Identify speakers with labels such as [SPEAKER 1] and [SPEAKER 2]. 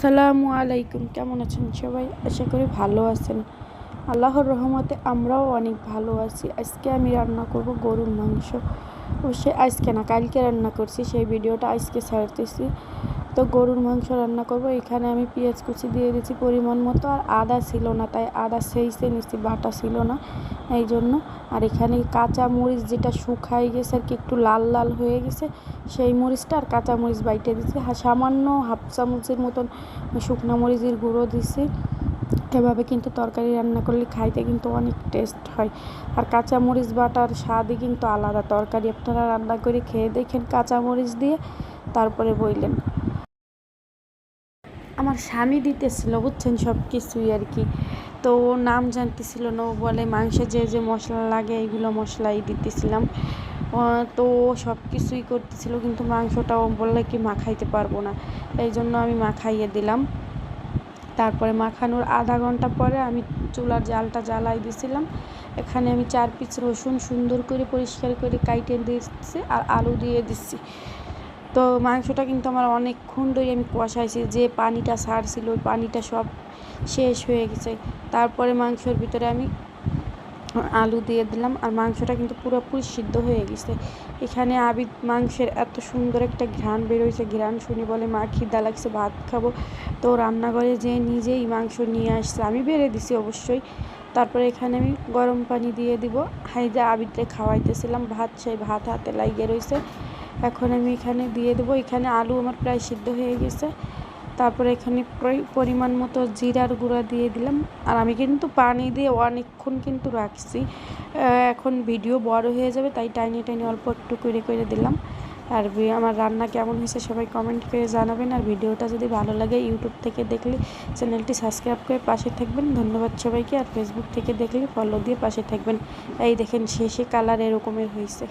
[SPEAKER 1] আসসালামু আলাইকুম। কেমন আছেন সবাই? আশা করি ভালো আছেন। আল্লাহর রহমতে আমরাও অনেক ভালো আছি। আজকে আমি রান্না করব গরুর মাংস। অবশ্যই আজকে না, কালকে রান্না করছি। সেই ভিডিওটা আজকে ছাড়তেছি। তো গরুর মাংস রান্না করব। এখানে আমি পেঁয়াজ কুচি দিয়ে দিচ্ছি পরিমাণ মতো, আর আদা ছিল না, তাই আদা সেই সে নিচ্ছি বাটা ছিল না এই জন্য। আর এখানে কাঁচা মরিচ যেটা শুকাই গেছে আর কি, একটু লাল লাল হয়ে গেছে, সেই মরিচটা আর কাঁচা মরিচ বাইটে দিচ্ছি সামান্য হাফ চামচের মতন শুকনো মরিচের গুঁড়ো দিছি এভাবে কিন্তু তরকারি রান্না করলে খাইতে কিন্তু অনেক টেস্ট হয়। আর কাঁচা মরিচ বাটার স্বাদই কিন্তু আলাদা। তরকারি আপনারা রান্না করে খেয়ে দেখেন, কাঁচা মরিচ দিয়ে তারপরে বইলেন। আমার স্বামী দিতেছিল, বুঝছেন? সব কিছুই আর কি। তো ও নাম জানতেছিল না, ও বলে মাংসে যে যে মশলা লাগে, এইগুলো মশলাই দিতেছিলাম। তো সব কিছুই করতেছিল, কিন্তু মাংসটাও বললে কি মাখাইতে পারব না। এই জন্য আমি মাখাইয়ে দিলাম। তারপরে মাখানোর আধা ঘণ্টা পরে আমি চুলার জালটা জ্বালাই দিছিলাম। এখানে আমি চার পিস রসুন সুন্দর করে পরিষ্কার করে কাইটে দিচ্ছি আর আলু দিয়ে দিচ্ছি। তো মাংসটা কিন্তু আমার অনেকক্ষণ ধরে আমি কষাইছি, যে পানিটা ছাড়ছিল, ওই পানিটা সব শেষ হয়ে গেছে। তারপরে মাংসর ভিতরে আমি আলু দিয়ে দিলাম, আর মাংসটা কিন্তু পুরোপুরি সিদ্ধ হয়ে গেছে। এখানে আবিদ মাংসের এত সুন্দর একটা ঘ্রাণ বেরোয়েছে ঘ্রাণ শুনি বলে মা খিদা লাগছে, ভাত খাব। তো রান্নাঘরে যে নিজেই মাংস নিয়ে আসছে, আমি বেড়ে দিছি অবশ্যই। তারপরে এখানে আমি গরম পানি দিয়ে দিব। হাইজা আবিদরে খাওয়াইতেছিলাম, ভাত সেই ভাত হাতে লাগিয়ে রয়েছে এখন আমি এখানে দিয়ে দেবো। এখানে আলু আমার প্রায় সিদ্ধ হয়ে গেছে। তারপরে এখানে পরিমাণ মতো জিরার গুঁড়া দিয়ে দিলাম। আর আমি কিন্তু পানি দিয়ে অনেকক্ষণ কিন্তু রাখছি। এখন ভিডিও বড় হয়ে যাবে, তাই টাইনি টাইনি অল্প একটু করে করে দিলাম। আর আমার রান্না কেমন হয়েছে সবাই কমেন্ট করে জানাবেন। আর ভিডিওটা যদি ভালো লাগে ইউটিউব থেকে দেখলে চ্যানেলটি সাবস্ক্রাইব করে পাশে থাকবেন। ধন্যবাদ সবাইকে। আর ফেসবুক থেকে দেখলে ফলো দিয়ে পাশে থাকবেন। এই দেখেন শেষে কালার এরকমের হয়েছে।